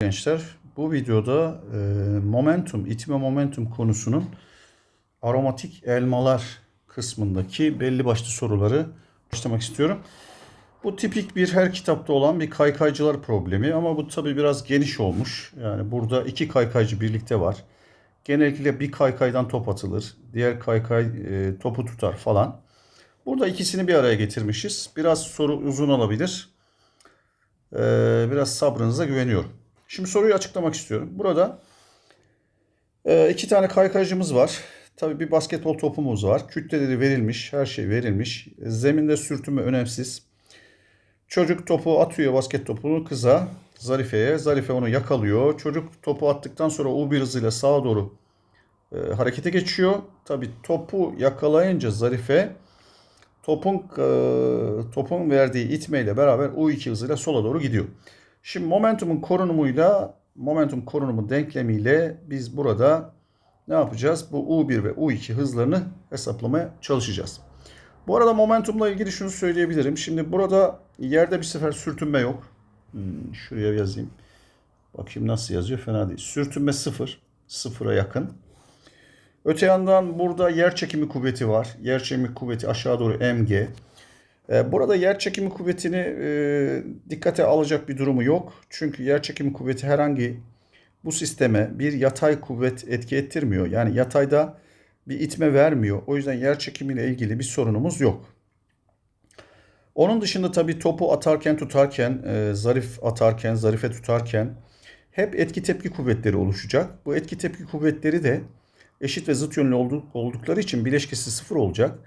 Gençler bu videoda e, momentum, itme momentum konusunun aromatik elmalar kısmındaki belli başlı soruları başlamak istiyorum. Bu tipik bir her kitapta olan bir kaykaycılar problemi ama bu tabi biraz geniş olmuş. Yani burada iki kaykaycı birlikte var. Genellikle bir kaykaydan top atılır. Diğer kaykay e, topu tutar falan. Burada ikisini bir araya getirmişiz. Biraz soru uzun olabilir. Ee, biraz sabrınıza güveniyorum. Şimdi soruyu açıklamak istiyorum. Burada e, iki tane kaykaycımız var. Tabii bir basketbol topumuz var. Kütleleri verilmiş, her şey verilmiş. Zeminde sürtünme önemsiz. Çocuk topu atıyor basket topunu kıza, Zarife'ye. Zarife onu yakalıyor. Çocuk topu attıktan sonra U1 hızıyla sağa doğru e, harekete geçiyor. Tabii topu yakalayınca Zarife topun e, topun verdiği itmeyle beraber U2 hızıyla sola doğru gidiyor. Şimdi momentumun korunumuyla momentum korunumu denklemiyle biz burada ne yapacağız? Bu U1 ve U2 hızlarını hesaplamaya çalışacağız. Bu arada momentumla ilgili şunu söyleyebilirim. Şimdi burada yerde bir sefer sürtünme yok. Hmm, şuraya yazayım. Bakayım nasıl yazıyor. Fena değil. Sürtünme sıfır. Sıfıra yakın. Öte yandan burada yer çekimi kuvveti var. Yer çekimi kuvveti aşağı doğru mg. Ee, Burada yer çekimi kuvvetini e, dikkate alacak bir durumu yok. Çünkü yer çekimi kuvveti herhangi bu sisteme bir yatay kuvvet etki ettirmiyor. Yani yatayda bir itme vermiyor. O yüzden yer çekimiyle ilgili bir sorunumuz yok. Onun dışında tabii topu atarken tutarken, e, zarif atarken, zarife tutarken hep etki tepki kuvvetleri oluşacak. Bu etki tepki kuvvetleri de eşit ve zıt yönlü olduk- oldukları için bileşkesi sıfır olacak.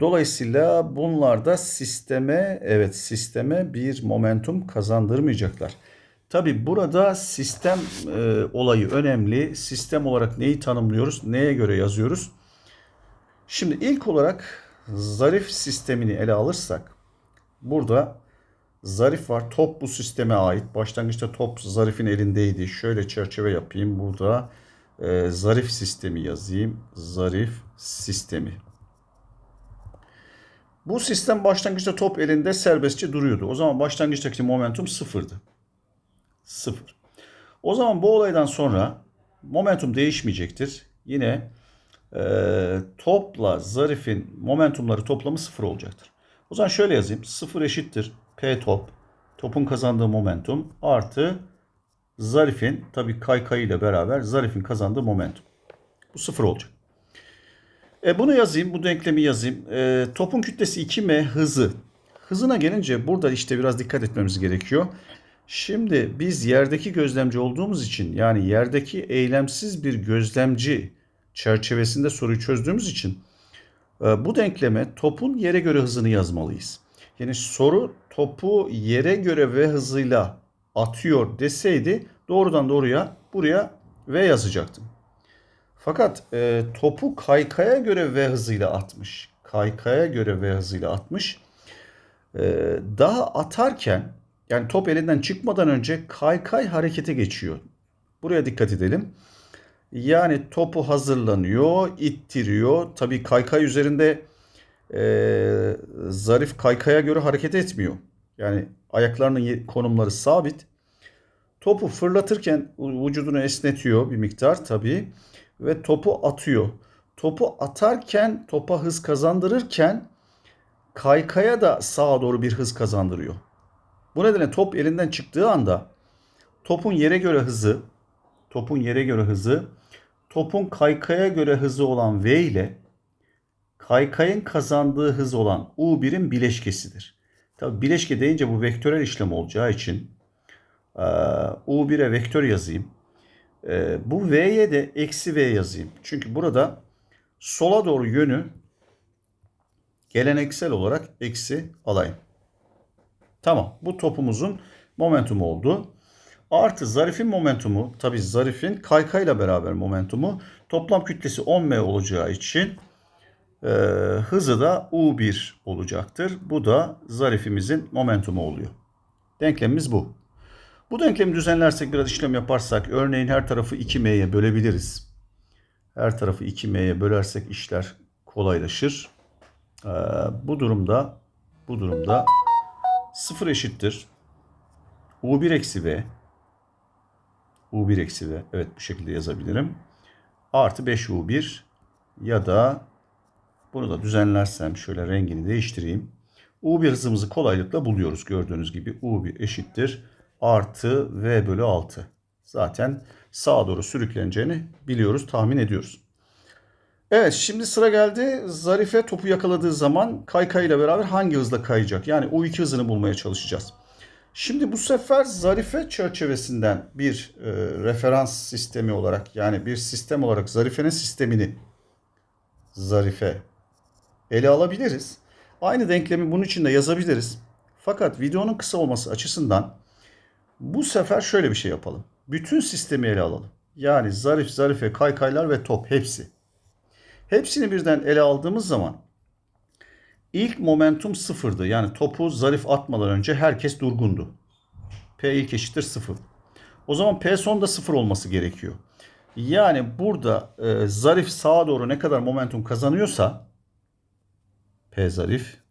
Dolayısıyla bunlar da sisteme evet sisteme bir momentum kazandırmayacaklar. Tabi burada sistem e, olayı önemli. Sistem olarak neyi tanımlıyoruz? Neye göre yazıyoruz? Şimdi ilk olarak zarif sistemini ele alırsak burada zarif var. Top bu sisteme ait. Başlangıçta top zarifin elindeydi. Şöyle çerçeve yapayım. Burada e, zarif sistemi yazayım. Zarif sistemi. Bu sistem başlangıçta top elinde serbestçe duruyordu. O zaman başlangıçtaki momentum sıfırdı. Sıfır. O zaman bu olaydan sonra momentum değişmeyecektir. Yine e, topla zarifin momentumları toplamı sıfır olacaktır. O zaman şöyle yazayım. Sıfır eşittir P top. Topun kazandığı momentum artı zarifin tabii kaykay ile beraber zarifin kazandığı momentum. Bu sıfır olacak. E bunu yazayım, bu denklemi yazayım. E, topun kütlesi 2m hızı. Hızına gelince burada işte biraz dikkat etmemiz gerekiyor. Şimdi biz yerdeki gözlemci olduğumuz için yani yerdeki eylemsiz bir gözlemci çerçevesinde soruyu çözdüğümüz için e, bu denkleme topun yere göre hızını yazmalıyız. Yani soru topu yere göre v hızıyla atıyor deseydi doğrudan doğruya buraya v yazacaktım. Fakat e, topu kaykaya göre v hızıyla atmış. Kaykaya göre v hızıyla atmış. E, daha atarken yani top elinden çıkmadan önce kaykay harekete geçiyor. Buraya dikkat edelim. Yani topu hazırlanıyor, ittiriyor. Tabii kaykay üzerinde e, zarif kaykaya göre hareket etmiyor. Yani ayaklarının konumları sabit. Topu fırlatırken vücudunu esnetiyor bir miktar tabii ve topu atıyor. Topu atarken topa hız kazandırırken kaykaya da sağa doğru bir hız kazandırıyor. Bu nedenle top elinden çıktığı anda topun yere göre hızı, topun yere göre hızı, topun kaykaya göre hızı olan V ile kaykayın kazandığı hız olan U1'in bileşkesidir. Tabi bileşke deyince bu vektörel işlem olacağı için eee, U1'e vektör yazayım. Eee, bu V'ye de eksi V yazayım. Çünkü burada sola doğru yönü geleneksel olarak eksi alayım. Tamam. Bu topumuzun momentumu oldu. Artı zarifin momentumu, tabi zarifin kaykayla beraber momentumu toplam kütlesi 10m olacağı için e, hızı da U1 olacaktır. Bu da zarifimizin momentumu oluyor. Denklemimiz bu. Bu denklemi düzenlersek biraz işlem yaparsak örneğin her tarafı 2m'ye bölebiliriz. Her tarafı 2m'ye bölersek işler kolaylaşır. Ee, bu durumda bu durumda 0 eşittir U1 eksi V U1 eksi V. Evet bu şekilde yazabilirim. Artı 5U1 ya da bunu da düzenlersem şöyle rengini değiştireyim. U1 hızımızı kolaylıkla buluyoruz. Gördüğünüz gibi U1 eşittir. Artı V bölü 6. Zaten sağa doğru sürükleneceğini biliyoruz, tahmin ediyoruz. Evet şimdi sıra geldi. Zarife topu yakaladığı zaman kaykay ile beraber hangi hızla kayacak? Yani U2 hızını bulmaya çalışacağız. Şimdi bu sefer Zarife çerçevesinden bir e, referans sistemi olarak yani bir sistem olarak Zarife'nin sistemini Zarife ele alabiliriz. Aynı denklemi bunun için de yazabiliriz. Fakat videonun kısa olması açısından bu sefer şöyle bir şey yapalım. Bütün sistemi ele alalım. Yani zarif, zarife, kaykaylar ve top hepsi. Hepsini birden ele aldığımız zaman ilk momentum sıfırdı. Yani topu zarif atmadan önce herkes durgundu. P ilk eşittir sıfır. O zaman P son da sıfır olması gerekiyor. Yani burada e, zarif sağa doğru ne kadar momentum kazanıyorsa P zarif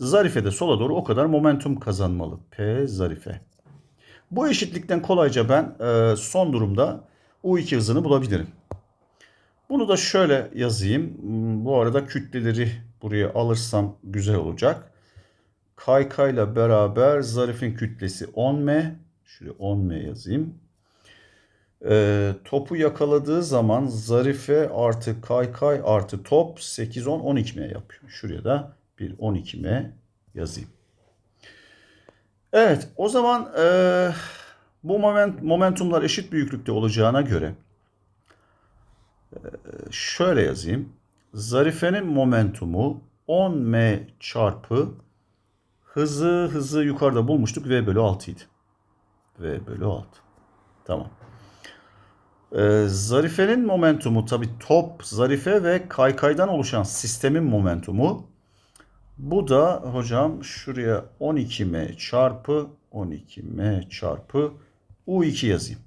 Zarife de sola doğru o kadar momentum kazanmalı. P zarife. Bu eşitlikten kolayca ben e, son durumda U2 hızını bulabilirim. Bunu da şöyle yazayım. Hmm, Bu arada kütleleri buraya alırsam güzel olacak. Kaykayla beraber zarifin kütlesi 10m. Şuraya 10m yazayım. E, topu yakaladığı zaman zarife artı kaykay artı top 8, 10, 12m yapıyor. Şuraya da bir 12m yazayım. Evet o zaman e, bu moment, momentumlar eşit büyüklükte olacağına göre e, şöyle yazayım. Zarifenin momentumu 10m çarpı hızı hızı yukarıda bulmuştuk v bölü 6 idi. v bölü 6. Tamam. Ee, zarifenin momentumu tabi top, zarife ve kaykaydan oluşan sistemin momentumu. Bu da hocam şuraya 12m çarpı 12m çarpı U2 yazayım.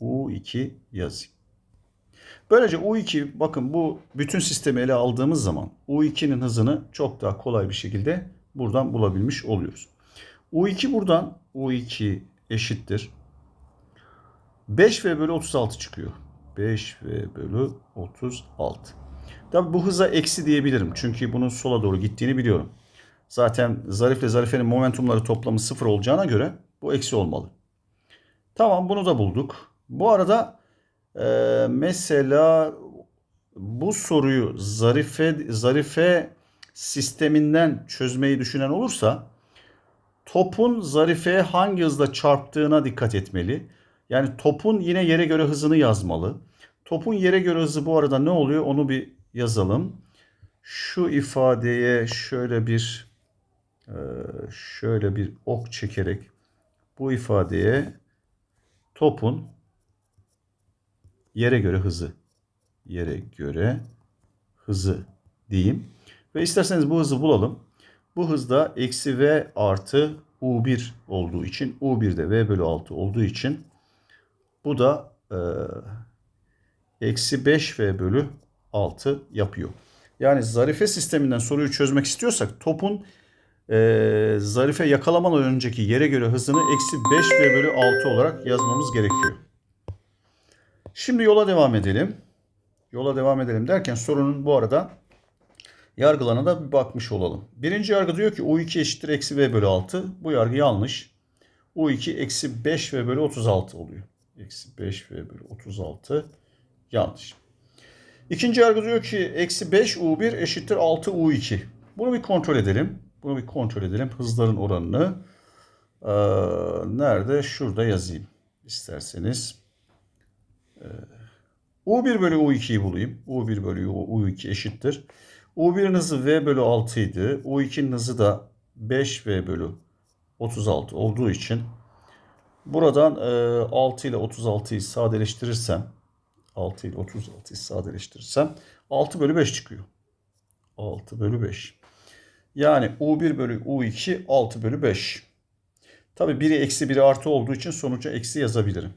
U2 yazayım. Böylece U2 bakın bu bütün sistemi ele aldığımız zaman U2'nin hızını çok daha kolay bir şekilde buradan bulabilmiş oluyoruz. U2 buradan U2 eşittir. 5V bölü 36 çıkıyor. 5V bölü 36. Tabi bu hıza eksi diyebilirim. Çünkü bunun sola doğru gittiğini biliyorum. Zaten zarif ile zarifenin momentumları toplamı sıfır olacağına göre bu eksi olmalı. Tamam bunu da bulduk. Bu arada e, mesela bu soruyu zarife, zarife sisteminden çözmeyi düşünen olursa topun zarifeye hangi hızla çarptığına dikkat etmeli. Yani topun yine yere göre hızını yazmalı. Topun yere göre hızı bu arada ne oluyor onu bir yazalım. Şu ifadeye şöyle bir e, şöyle bir ok çekerek bu ifadeye topun yere göre hızı yere göre hızı diyeyim. Ve isterseniz bu hızı bulalım. Bu hızda eksi v artı u1 olduğu için u1 de v bölü 6 olduğu için bu da e, eksi 5v bölü 6 yapıyor. Yani zarife sisteminden soruyu çözmek istiyorsak topun e, zarife yakalamadan önceki yere göre hızını eksi 5v bölü 6 olarak yazmamız gerekiyor. Şimdi yola devam edelim. Yola devam edelim derken sorunun bu arada yargılarına da bir bakmış olalım. Birinci yargı diyor ki U2 eşittir eksi V bölü 6. Bu yargı yanlış. U2 eksi 5 V bölü 36 oluyor. Eksi 5 V bölü 36 yanlış. İkinci yargı diyor ki eksi 5 U1 eşittir 6 U2. Bunu bir kontrol edelim. Bunu bir kontrol edelim. Hızların oranını. Ee, nerede? Şurada yazayım. İsterseniz. Ee, U1 bölü U2'yi bulayım. U1 bölü U2 eşittir. U1'in hızı V bölü 6 idi. U2'nin hızı da 5V bölü 36 olduğu için buradan e, 6 ile 36'yı sadeleştirirsem 6 ile 36'yı sadeleştirirsem 6 bölü 5 çıkıyor. 6 bölü 5. Yani U1 bölü U2 6 bölü 5. Tabi biri eksi biri artı olduğu için sonuca eksi yazabilirim.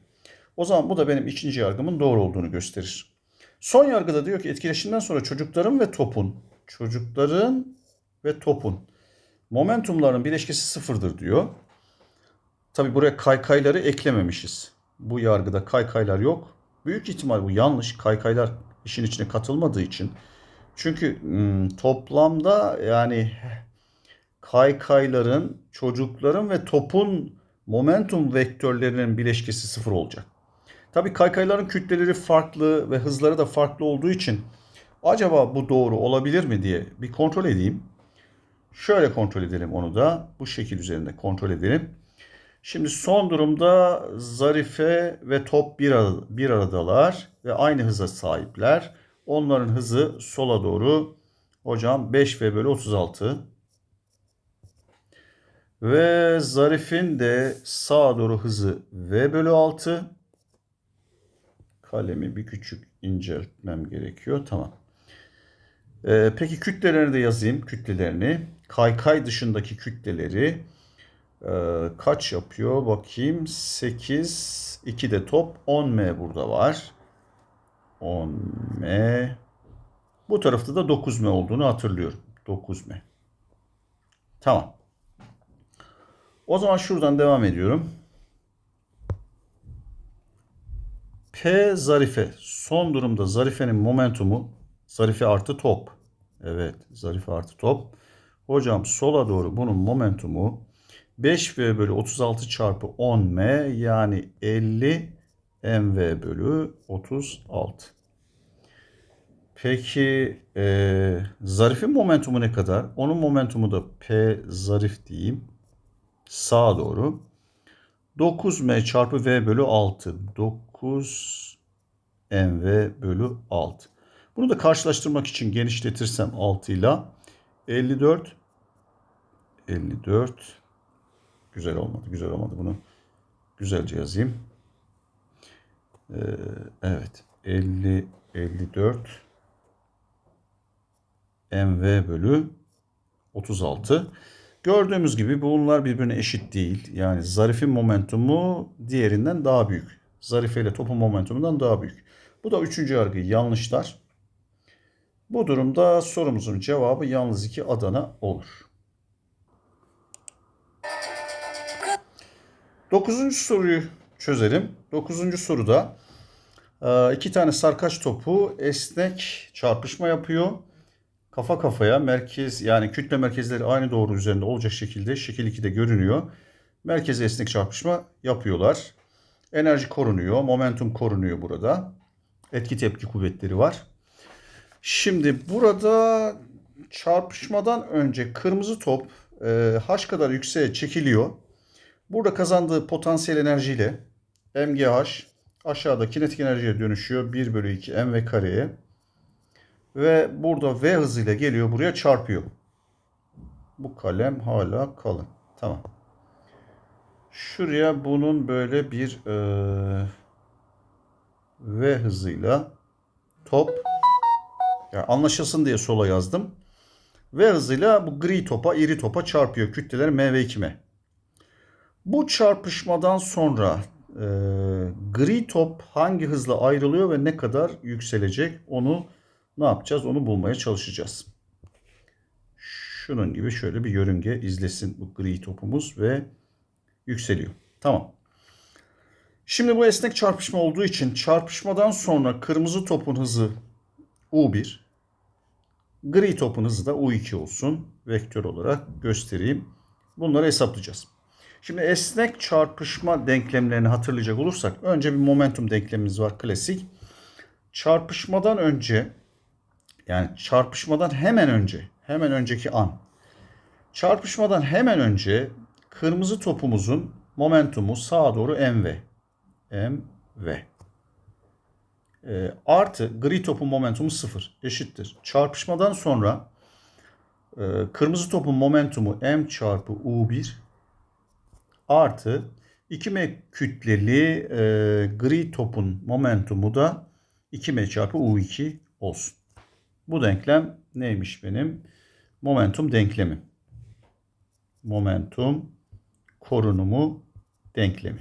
O zaman bu da benim ikinci yargımın doğru olduğunu gösterir. Son yargıda diyor ki etkileşimden sonra çocukların ve topun, çocukların ve topun momentumlarının bileşkesi sıfırdır diyor. Tabi buraya kaykayları eklememişiz. Bu yargıda kaykaylar yok. Büyük ihtimal bu yanlış. Kaykaylar işin içine katılmadığı için. Çünkü toplamda yani kaykayların, çocukların ve topun momentum vektörlerinin bileşkesi sıfır olacak. Tabii kaykayların kütleleri farklı ve hızları da farklı olduğu için acaba bu doğru olabilir mi diye bir kontrol edeyim. Şöyle kontrol edelim onu da. Bu şekil üzerinde kontrol edelim. Şimdi son durumda Zarife ve top bir, arada, bir aradalar ve aynı hıza sahipler. Onların hızı sola doğru hocam 5V bölü 36. Ve Zarif'in de sağa doğru hızı V bölü 6. Kalemi bir küçük inceltmem gerekiyor. Tamam. Ee, peki kütlelerini de yazayım. Kütlelerini. Kaykay dışındaki kütleleri ee, kaç yapıyor? Bakayım. 8. 2 de top. 10M burada var. 10M. Bu tarafta da 9M olduğunu hatırlıyorum. 9M. Tamam. O zaman şuradan devam ediyorum. P zarife. Son durumda zarifenin momentumu zarife artı top. Evet zarife artı top. Hocam sola doğru bunun momentumu 5V bölü 36 çarpı 10M yani 50 MV bölü 36. Peki e, zarifin momentumu ne kadar? Onun momentumu da P zarif diyeyim. Sağa doğru. 9M çarpı V bölü 6. 9 MV bölü 6. Bunu da karşılaştırmak için genişletirsem 6 ile 54 54 güzel olmadı. Güzel olmadı. Bunu güzelce yazayım. Ee, evet. 50 54 MV bölü 36. Gördüğümüz gibi bunlar birbirine eşit değil. Yani zarifin momentumu diğerinden daha büyük. Zarife ile topun momentumundan daha büyük. Bu da üçüncü yargı yanlışlar. Bu durumda sorumuzun cevabı yalnız iki Adana olur. Dokuzuncu soruyu çözelim. Dokuzuncu soruda e, iki tane sarkaç topu esnek çarpışma yapıyor. Kafa kafaya merkez yani kütle merkezleri aynı doğru üzerinde olacak şekilde şekil 2'de görünüyor. Merkeze esnek çarpışma yapıyorlar. Enerji korunuyor, momentum korunuyor burada. Etki tepki kuvvetleri var. Şimdi burada çarpışmadan önce kırmızı top e, h kadar yükseğe çekiliyor. Burada kazandığı potansiyel enerjiyle MGH aşağıda kinetik enerjiye dönüşüyor. 1 bölü 2 mv kareye. Ve burada V hızıyla geliyor buraya çarpıyor. Bu kalem hala kalın. Tamam. Şuraya bunun böyle bir e, V hızıyla top yani anlaşılsın diye sola yazdım. V hızıyla bu gri topa, iri topa çarpıyor. Kütleler M ve 2M. Bu çarpışmadan sonra e, gri top hangi hızla ayrılıyor ve ne kadar yükselecek onu ne yapacağız? Onu bulmaya çalışacağız. Şunun gibi şöyle bir yörünge izlesin bu gri topumuz ve yükseliyor. Tamam. Şimdi bu esnek çarpışma olduğu için çarpışmadan sonra kırmızı topun hızı U1, gri topun hızı da U2 olsun. Vektör olarak göstereyim. Bunları hesaplayacağız. Şimdi esnek çarpışma denklemlerini hatırlayacak olursak önce bir momentum denklemimiz var klasik. Çarpışmadan önce yani çarpışmadan hemen önce hemen önceki an çarpışmadan hemen önce kırmızı topumuzun momentumu sağa doğru mv mv e, artı gri topun momentumu sıfır eşittir. Çarpışmadan sonra e, kırmızı topun momentumu m çarpı u1 artı 2m kütleli e, gri topun momentumu da 2m çarpı u2 olsun. Bu denklem neymiş benim? Momentum denklemi. Momentum korunumu denklemi.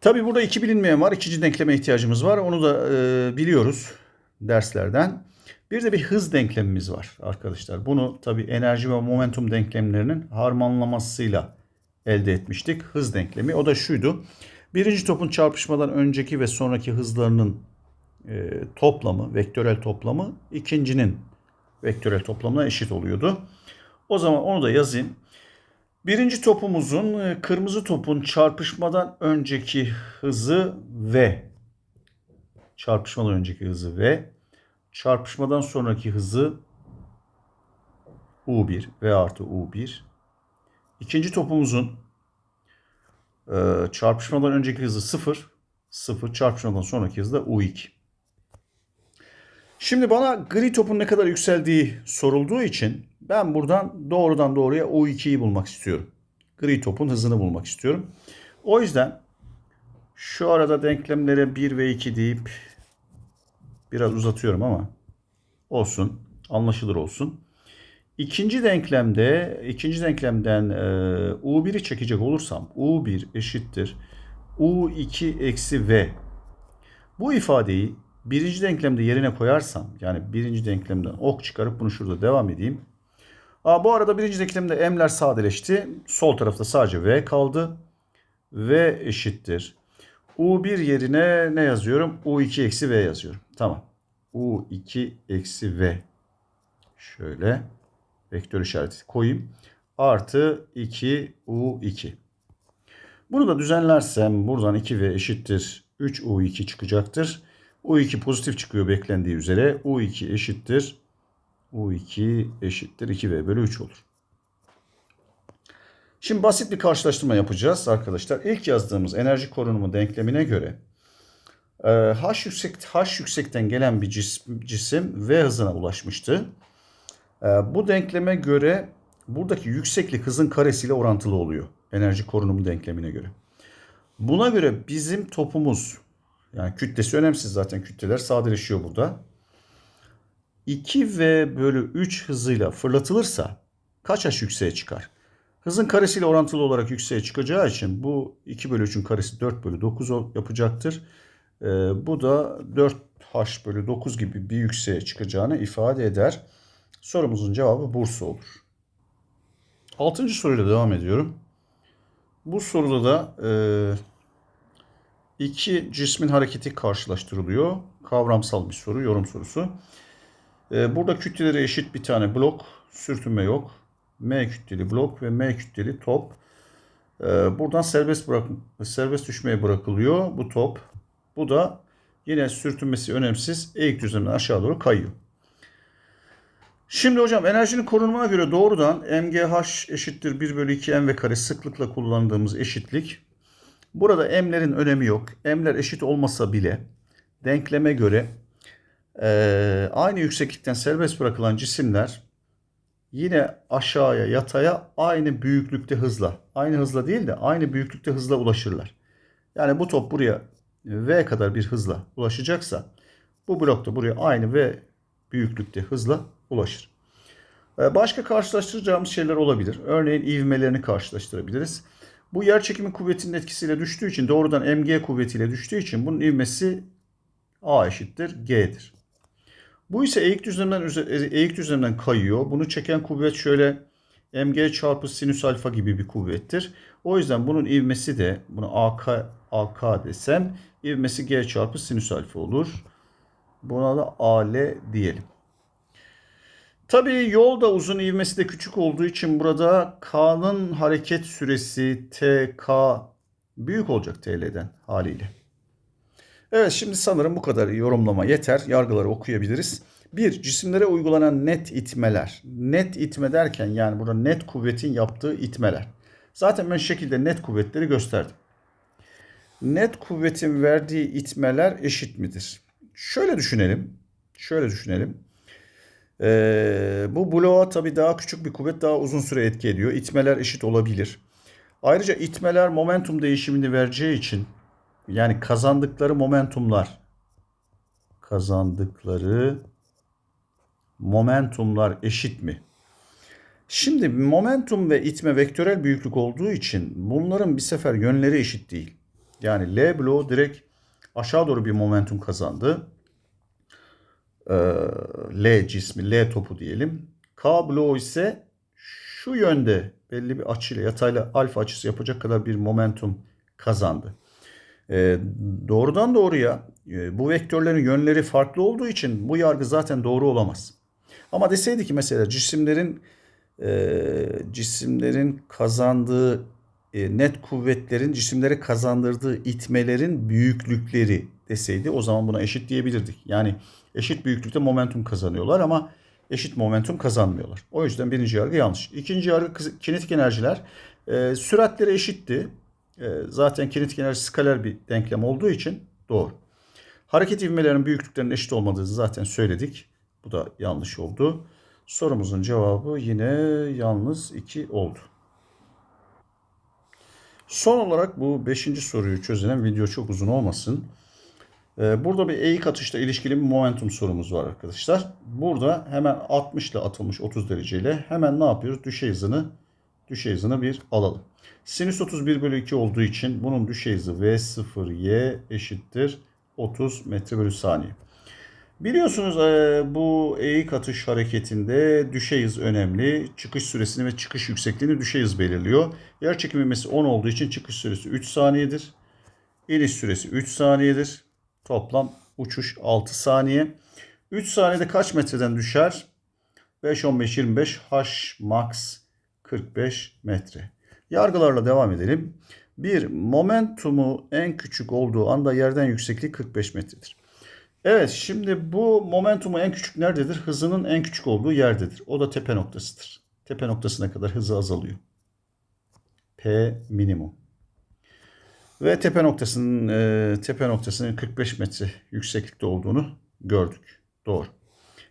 Tabi burada iki bilinmeyen var. İkinci denkleme ihtiyacımız var. Onu da e, biliyoruz derslerden. Bir de bir hız denklemimiz var arkadaşlar. Bunu tabi enerji ve momentum denklemlerinin harmanlamasıyla elde etmiştik. Hız denklemi. O da şuydu. Birinci topun çarpışmadan önceki ve sonraki hızlarının e, toplamı, vektörel toplamı ikincinin vektörel toplamına eşit oluyordu. O zaman onu da yazayım. Birinci topumuzun e, kırmızı topun çarpışmadan önceki hızı v. Çarpışmadan önceki hızı v. Çarpışmadan sonraki hızı u1 v artı u1. İkinci topumuzun e, çarpışmadan önceki hızı 0. 0 çarpışmadan sonraki hızı da u2. Şimdi bana gri topun ne kadar yükseldiği sorulduğu için ben buradan doğrudan doğruya U2'yi bulmak istiyorum. Gri topun hızını bulmak istiyorum. O yüzden şu arada denklemlere 1 ve 2 deyip biraz uzatıyorum ama olsun. Anlaşılır olsun. İkinci denklemde, ikinci denklemden e, U1'i çekecek olursam U1 eşittir U2 eksi V. Bu ifadeyi birinci denklemde yerine koyarsam yani birinci denklemden ok çıkarıp bunu şurada devam edeyim. Aa, bu arada birinci denklemde m'ler sadeleşti. Sol tarafta sadece v kaldı. v eşittir. u1 yerine ne yazıyorum? u2 eksi v yazıyorum. Tamam. u2 eksi v. Şöyle vektör işareti koyayım. Artı 2 u2. Bunu da düzenlersem buradan 2v eşittir 3 u2 çıkacaktır. U2 pozitif çıkıyor beklendiği üzere. U2 eşittir. U2 eşittir 2V bölü 3 olur. Şimdi basit bir karşılaştırma yapacağız arkadaşlar. İlk yazdığımız enerji korunumu denklemine göre e, H, yüksek, H yüksekten gelen bir cisim, cisim V hızına ulaşmıştı. E, bu denkleme göre buradaki yükseklik hızın karesiyle orantılı oluyor. Enerji korunumu denklemine göre. Buna göre bizim topumuz yani kütlesi önemsiz zaten kütleler sadeleşiyor burada. 2v bölü 3 hızıyla fırlatılırsa kaç h yükseğe çıkar? Hızın karesiyle orantılı olarak yükseğe çıkacağı için bu 2 bölü 3'ün karesi 4 bölü 9 yapacaktır. Ee, bu da 4h bölü 9 gibi bir yükseğe çıkacağını ifade eder. Sorumuzun cevabı Bursa olur. Altıncı soruyla devam ediyorum. Bu soruda da e, iki cismin hareketi karşılaştırılıyor. Kavramsal bir soru, yorum sorusu. Ee, burada kütleleri eşit bir tane blok, sürtünme yok. M kütleli blok ve M kütleli top. Ee, buradan serbest bırak serbest düşmeye bırakılıyor bu top. Bu da yine sürtünmesi önemsiz. Eğik düzlemden aşağı doğru kayıyor. Şimdi hocam enerjinin korunmana göre doğrudan MGH eşittir 1 bölü 2 M ve kare sıklıkla kullandığımız eşitlik. Burada M'lerin önemi yok. M'ler eşit olmasa bile denkleme göre e, aynı yükseklikten serbest bırakılan cisimler yine aşağıya yataya aynı büyüklükte hızla, aynı hızla değil de aynı büyüklükte hızla ulaşırlar. Yani bu top buraya V kadar bir hızla ulaşacaksa bu blok da buraya aynı V büyüklükte hızla ulaşır. Başka karşılaştıracağımız şeyler olabilir. Örneğin ivmelerini karşılaştırabiliriz. Bu yer çekimi kuvvetinin etkisiyle düştüğü için doğrudan mg kuvvetiyle düştüğü için bunun ivmesi A eşittir G'dir. Bu ise eğik düzlemden eğik düzlemden kayıyor. Bunu çeken kuvvet şöyle mg çarpı sinüs alfa gibi bir kuvvettir. O yüzden bunun ivmesi de bunu AK AK desem ivmesi g çarpı sinüs alfa olur. Buna da AL diyelim. Tabii yol da uzun, ivmesi de küçük olduğu için burada K'nın hareket süresi TK büyük olacak TL'den haliyle. Evet şimdi sanırım bu kadar yorumlama yeter. Yargıları okuyabiliriz. Bir, cisimlere uygulanan net itmeler. Net itme derken yani burada net kuvvetin yaptığı itmeler. Zaten ben şekilde net kuvvetleri gösterdim. Net kuvvetin verdiği itmeler eşit midir? Şöyle düşünelim. Şöyle düşünelim. Ee, bu bloğa tabii daha küçük bir kuvvet daha uzun süre etki ediyor. İtmeler eşit olabilir. Ayrıca itmeler momentum değişimini vereceği için yani kazandıkları momentumlar kazandıkları momentumlar eşit mi? Şimdi momentum ve itme vektörel büyüklük olduğu için bunların bir sefer yönleri eşit değil. Yani L bloğu direkt aşağı doğru bir momentum kazandı. Ee, L cismi, L topu diyelim. K bloğu ise şu yönde belli bir açıyla yatayla alfa açısı yapacak kadar bir momentum kazandı. E, doğrudan doğruya e, bu vektörlerin yönleri farklı olduğu için bu yargı zaten doğru olamaz. Ama deseydi ki mesela cisimlerin e, cisimlerin kazandığı e, net kuvvetlerin cisimlere kazandırdığı itmelerin büyüklükleri deseydi o zaman buna eşit diyebilirdik. Yani eşit büyüklükte momentum kazanıyorlar ama eşit momentum kazanmıyorlar. O yüzden birinci yargı yanlış. İkinci yargı kinetik enerjiler e, süratleri eşitti. E, zaten kinetik enerji skaler bir denklem olduğu için doğru. Hareket ivmelerinin büyüklüklerinin eşit olmadığını zaten söyledik. Bu da yanlış oldu. Sorumuzun cevabı yine yalnız 2 oldu. Son olarak bu 5. soruyu çözelim. Video çok uzun olmasın. Ee, Burada bir eğik atışla ilişkili bir momentum sorumuz var arkadaşlar. Burada hemen 60 ile atılmış 30 dereceyle hemen ne yapıyoruz? Düşey hızını düşey hızını bir alalım. Sinüs 31 bölü 2 olduğu için bunun düşey hızı V0y eşittir 30 metre bölü saniye. Biliyorsunuz e, bu eğik atış hareketinde düşey hız önemli. Çıkış süresini ve çıkış yüksekliğini düşey hız belirliyor. Yer çekimi ivmesi 10 olduğu için çıkış süresi 3 saniyedir. İniş süresi 3 saniyedir. Toplam uçuş 6 saniye. 3 saniyede kaç metreden düşer? 5, 15, 25, h max 45 metre. Yargılarla devam edelim. Bir, momentumu en küçük olduğu anda yerden yüksekliği 45 metredir. Evet şimdi bu momentumu en küçük nerededir? Hızının en küçük olduğu yerdedir. O da tepe noktasıdır. Tepe noktasına kadar hızı azalıyor. P minimum. Ve tepe noktasının e, tepe noktasının 45 metre yükseklikte olduğunu gördük. Doğru.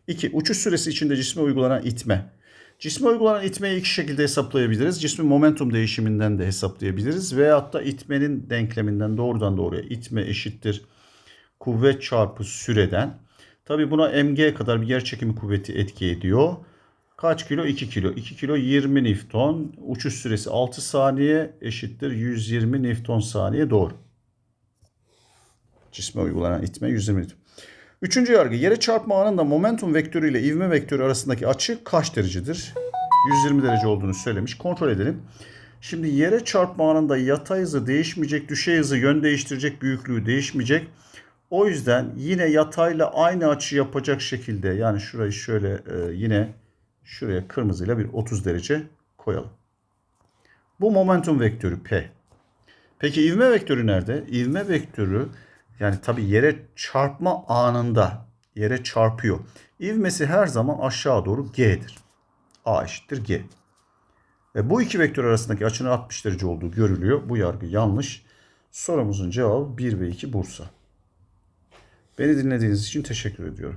2. Uçuş süresi içinde cisme uygulanan itme. Cisme uygulanan itmeyi iki şekilde hesaplayabiliriz. Cismin momentum değişiminden de hesaplayabiliriz. Veyahut da itmenin denkleminden doğrudan doğruya itme eşittir kuvvet çarpı süreden. Tabi buna mg kadar bir yer çekimi kuvveti etki ediyor. Kaç kilo? 2 kilo. 2 kilo 20 Newton. Uçuş süresi 6 saniye eşittir 120 Newton saniye doğru. Cisme uygulanan itme 120 Newton. Üçüncü yargı. Yere çarpma anında momentum vektörü ile ivme vektörü arasındaki açı kaç derecedir? 120 derece olduğunu söylemiş. Kontrol edelim. Şimdi yere çarpma anında yatay hızı değişmeyecek, düşey hızı yön değiştirecek, büyüklüğü değişmeyecek. O yüzden yine yatayla aynı açı yapacak şekilde yani şurayı şöyle e, yine şuraya kırmızıyla bir 30 derece koyalım. Bu momentum vektörü P. Peki ivme vektörü nerede? İvme vektörü yani tabi yere çarpma anında yere çarpıyor. İvmesi her zaman aşağı doğru G'dir. A eşittir G. Ve bu iki vektör arasındaki açının 60 derece olduğu görülüyor. Bu yargı yanlış. Sorumuzun cevabı 1 ve 2 Bursa. Beni dinlediğiniz için teşekkür ediyorum.